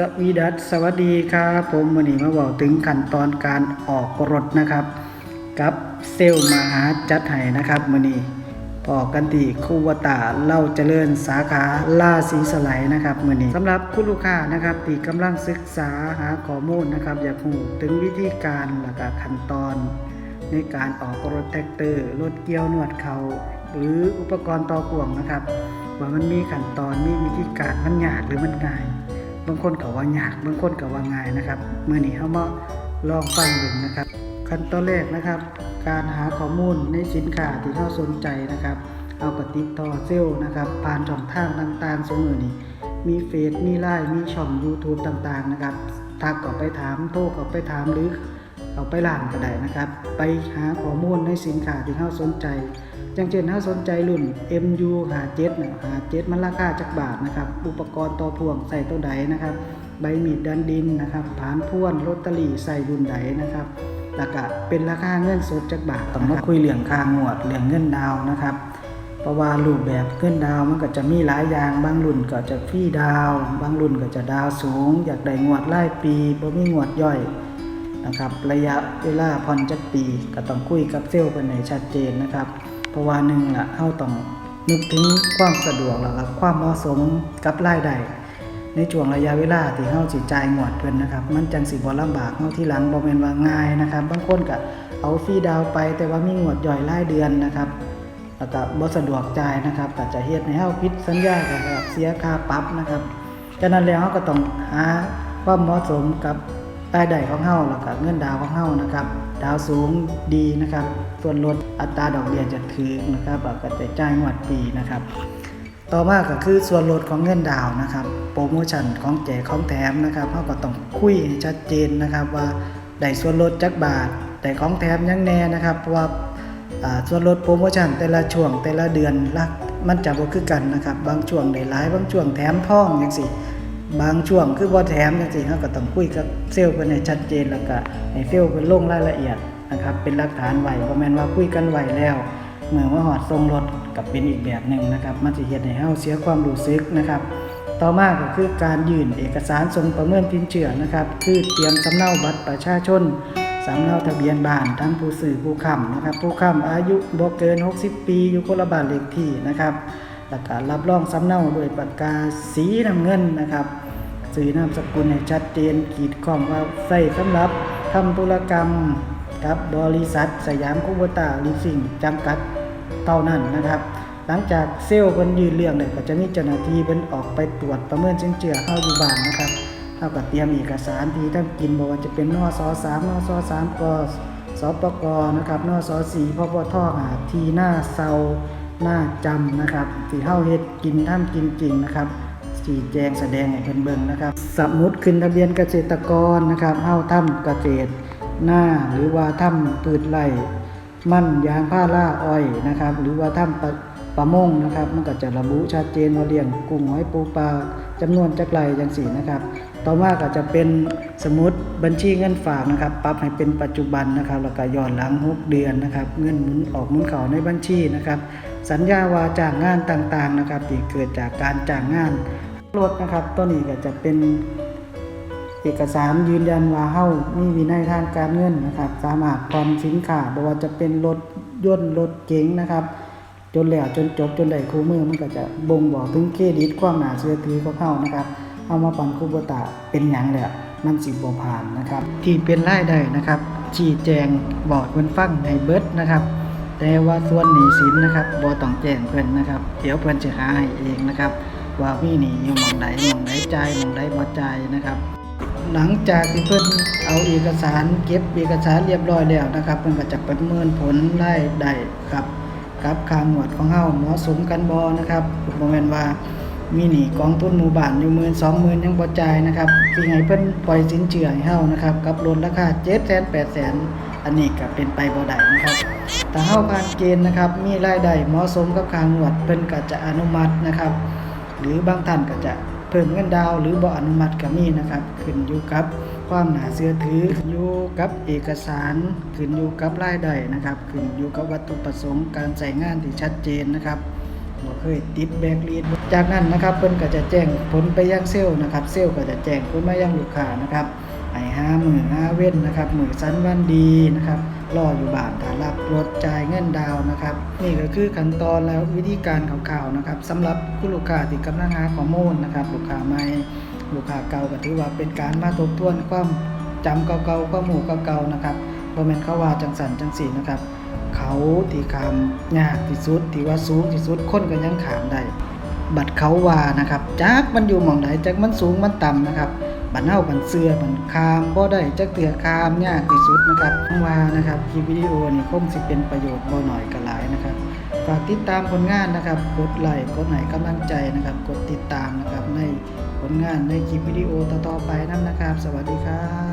สวีดัสสวัสดีครับผมวันนี้มาบอกถึงขั้นตอนการออกรถนะครับ กับเซลล์มหาจัดไห้นะครับมือนี้พอกันที่คูวตาเล่าเจริญสาขาล่าสีสไลนะครับมือนี้สำหรับคุณลูกค้านะครับที่กำลังศึกษาหาข้อมูลนะครับ อยากรู้ถึงวิธีการและก็ขั้นตอน ในการออกรถแท็กเตอร์รถเกี่ยวนวดเขาหรืออุปกรณ์ต่อพ่วงนะครับ ว่ามันมีขั้นตอนมีวิธีการมันยากหรือมันง่าย บางคนก็ว่ายากบางคนก็ว่าง่ายนะครับเมื่อนี้เขามาลองฟังดูนะครับ ขั้นตอนแรกนะครับ การหาข้อมูลในสินค้าที่เราสนใจนะครับ เอากระติดต่อเซลล์นะครับผ่านช่องทางต่างๆสมือนี้มีเฟซมีไลน์มีช่อง YouTube ต่างๆนะครับทักก็ไปถามโทรก็ไปถามหรือเอาไปล่านก็ได้นะครับ ไปหาข้อมูลในสินค้าที่เราสนใจ อย่างเช่นถ้าสนใจรุ่น MU หาเจ็ดนะหาเจ็ดมันราคาจักบาทนะครับ อุปกรณ์ต่อพ่วงใส่ตัวใดนะครับ ใบมีดดันดินนะครับผานพ่วนลอตเตอรี่ใส่รุ่นใดนะครับแล้วก็เป็นราคาเงินสดจักบาทต้องมาคุยเรื่องคางวดเรื่องเงินดาวนะครับเพราะว่ารูปแบบเงินดาวมันก็จะมีหลายอย่างบางรุ่นก็จะฟรีดาว บางรุ่นก็จะดาวสูง อยากได้งวดรายปีบ่มีงวดย่อยนะครับระยะเวลาผ่อนจักปีก็ต้องคุยกับเซลล์เป็นให้ชัดเจนนะครับ ราะว่าหนึ่งละเฮาต้องนึกถึงความสะดวกแล้วก็ความเหมาะสมกับรายได้ในช่วงระยะเวลาที่เฮาสิจ่ายงวดเพิ่นนะครับ มันจังสิบ่ลำบากเฮาที่หลังบ่แม่นว่าง่ายนะครับ บางคนก็เอาฟรีดาวไป แต่ว่ามีงวดย่อยรายเดือนนะครับแล้วก็บ่สะดวกจ่ายนะครับก็จะเฮ็ดให้เฮาผิดสัญญาก็เสียค่าปรับนะครับฉะนั้นแล้วเฮาก็ต้องหาความเหมาะสมกับรายได้ของเฮาแล้วก็เงินดาวของเฮานะครับ ดาวสูงดีนะครับ ส่วนลดอัตราดอกเบี้ยจะถือนะครับแล้วก็จะจ่ายงวดปีนะครับ ต่อมาก็คือส่วนลดของเงินดาวนะครับ โปรโมชั่นของแจกของแถมนะครับเราก็ต้องคุยให้ชัดเจนนะครับว่าได้ส่วนลดจักบาทได้ของแถมยังแน่นะครับเพราะว่าส่วนลดโปรโมชั่นแต่ละช่วงแต่ละเดือนละมันจะบ่คือกันนะครับ บางช่วงได้หลายบางช่วงแถมทองจังซี่ บางช่วงคือบ่แถมจังซี่เฮาก็ต้องคุยกับเซลล์เพิ่นให้ชัดเจนแล้วก็ให้เซลล์เพิ่นลงรายละเอียดนะครับ เป็นหลักฐานไว้บ่แม่นว่าคุยกันไว้แล้วเมื่อว่าฮอดส่งรถก็เป็นอีกแบบหนึ่งนะครับ มันสิเฮ็ดให้เฮาเสียความรู้สึกนะครับ ต่อมาก็คือการยื่นเอกสารส่งประเมินสินเชื่อนะครับ คือเตรียมสำเนาบัตรประชาชนสำเนาทะเบียนบ้านทั้งผู้ซื้อผู้ค้ำนะครับ ผู้ค้ำอายุบ่เกิน 60 ปี อยู่คนละบ้านเลขที่นะครับ แล้วก็รับรองสำเนาด้วยปากกาสีน้ำเงินนะครับสื่อนามสกุลให้ชัดเจนขีดข้อมว่าใส่สำหรับทำธุรกรรมกับบริษัทสยามคูเบตาลิซิ่งจำกัดเท่านั้นนะครับ หลังจากเซลล์เพิ่นยืนเรื่องเนี่ยก็จะมีเจ้าหน้าที่เพิ่นออกไปตรวจประเมินสินเชื่อเฮาอยู่บ้านนะครับเฮาก็เตรียมเอกสารที่ท่านกินบ่ว่าจะเป็นนอส3นอส3กสปกนะครับนอส4พปทหาทีหน้าเซา หน้าจำนะครับที่เฮาเฮ็ดกินท่านกินจริงนะครับชี้แจงแสดงให้เพิ่นเบิ่งนะครับ สมุดขึ้นทะเบียนเกษตรกรนะครับเฮาทำเกษตรหน้าหรือว่าทำพืชไร่มั่นยางผ้าล่าอ้อยนะครับ หรือว่าทำประประมงนะครับ มันก็จะระบุชัดเจนว่าเลี้ยงกุ้งหอยปูปลาจำนวนจักไรจังสี่นะครับ ต่อมาก็จะเป็นสมุดบัญชีเงินฝากนะครับปรับให้เป็นปัจจุบันนะครับแล้วก็ย้อนหลัง6เดือนนะครับ เงินหมุนออกหมุนเข้าในบัญชีนะครับ สัญญาว่าจ้างงานต่างๆนะครับที่เกิดจากการจ้างงานรถนะครับตัวนี้ก็จะเป็นเอกสารยืนยันว่าเฮามีวินัยทางการเงินนะครับ สามารถผ่อนสินค้าบ่ว่าจะเป็นรถยนต์รถเก๋งนะครับ จนแล้วจนจบจนได้คู่มือมันก็จะบ่งบอกถึงเครดิตความหนาเชื่อถือของเฮานะครับเอามาผ่อนคูโบตาเป็นหยังแล้วมันสิบ่ผ่านนะครับ ที่เป็นรายได้นะครับชี้แจงบอกเงินฟังให้เบิร์ดนะครับ แต่ว่าส่วนหนี้สินนะครับบ่ต้องแจ้งเพิ่อนนะครับ เดี๋ยวเพิ่อนจะหาให้เองนะครับ ว่ามีหนี้อยู่มองใดหม่องใดจ่ายมองใดบ่จ่ายนะครับหลังจากที่เพิ่อนเอาเอกสารเก็บเอกสารเรียบร้อยแล้วนะครับเพิ่อนก็จะประเมินผลรายได้ครับกับค่าหมวดของเฮาเหมาะสมกันบ่นะครับบ่แม่นว่ามีหนี้กองทุนหมู่บ้านอยู่หมื่นสองหมื่นยังบ่จ่ายนะครับสิให้เพิ่อนปล่อยสินเชื่อให้เฮานะครับกับรถราคา700,000 800,000อันนี้ก็เป็นไปบ่ได้นะครับ ถ้าเฮาผ่านเกณฑ์นะครับ มีรายได้เหมาะสมกับค่างวดเพิ่นก็จะอนุมัตินะครับ หรือบางท่านก็จะเพิ่มเงินดาวหรือบ่อนุมัติก็มีนะครับ ขึ้นอยู่กับความหนาเชื่อถือขึ้นอยู่กับเอกสาร ขึ้นอยู่กับรายได้นะครับ ขึ้นอยู่กับวัตถุประสงค์การใช้งานที่ชัดเจนนะครับบ่เคยติดแบกลีดจากนั้นนะครับเพิ่นก็จะแจ้งผลไปยังเซลล์นะครับ เซลล์ก็จะแจ้งผลมายังลูกค้านะครับให้หามือหาเว้นนะครับมือสันวันดีนะครับ รออยู่บ้านถ้ารับรถจ่ายเงินดาวนะครับ นี่ก็คือขั้นตอนแล้ววิธีการคร่าวๆนะครับสำหรับผู้ลูกค้าที่กำลังหาข้อมูลนะครับลูกค้าใหม่ลูกค้าเก่าก็ถือว่าเป็นการมาทบทวนความจำเก่าๆข้อมูลเก่าๆนะครับบ่แม่นเขาว่าจังสันจังสีนะครับ เขาที่ขามยากที่สุดที่ว่าสูงที่สุดคนก็ยังขามได้บัดเขาว่านะครับจักมันอยู่หม่องใดจักมันสูงมันต่ำนะครับ บันเฮาบันเสือบันคามบ่ได้จักเตือคามยากที่สุดนะครับทั้งว่านะครับคลิปวิดีโอนี่คงสิเป็นประโยชน์บ่หน่อยก็หลายนะครับ ฝากติดตามผลงานนะครับกดไลค์กดไหนกำลังใจนะครับ กดติดตามนะครับในผลงานในคลิปวิดีโอต่อๆไปนั่นนะครับ สวัสดีครับ